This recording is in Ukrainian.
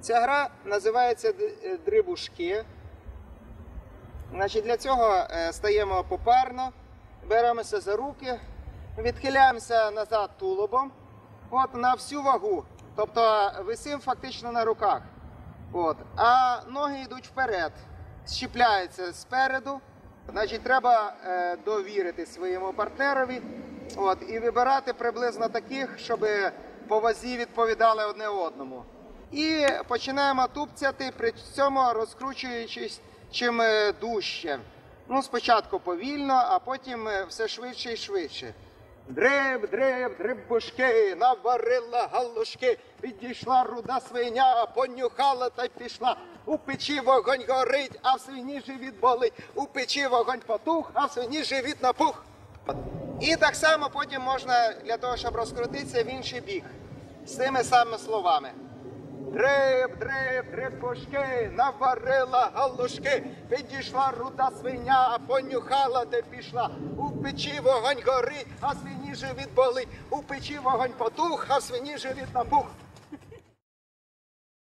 Ця гра називається е, дрибушки. Значить, для цього е, стаємо попарно, беремося за руки, відхиляємося назад тулубом. От на всю вагу. Тобто висим фактично на руках. От. А ноги йдуть вперед, щіпляються спереду. Значить, треба е, довірити своєму партнерові от, і вибирати приблизно таких, щоб по вазі відповідали одне одному. І починаємо тупцяти, при цьому розкручуючись чим дужче. Ну, спочатку повільно, а потім е, все швидше і швидше. Дриб, дриб, дрибушки, наварила галушки, підійшла руда свиня, понюхала та й пішла. У печі вогонь горить, а в свині живіт болить. У печі вогонь потух, а в свині живіт напух. І так само потім можна для того, щоб розкрутитися в інший бік. З тими самими словами. Дриб, дреб дрибушки, наварила галушки, підійшла руда свиня, понюхала, де пішла. У печі вогонь горить, а свині живіт болить. У печі вогонь потух, а свині живіт напух.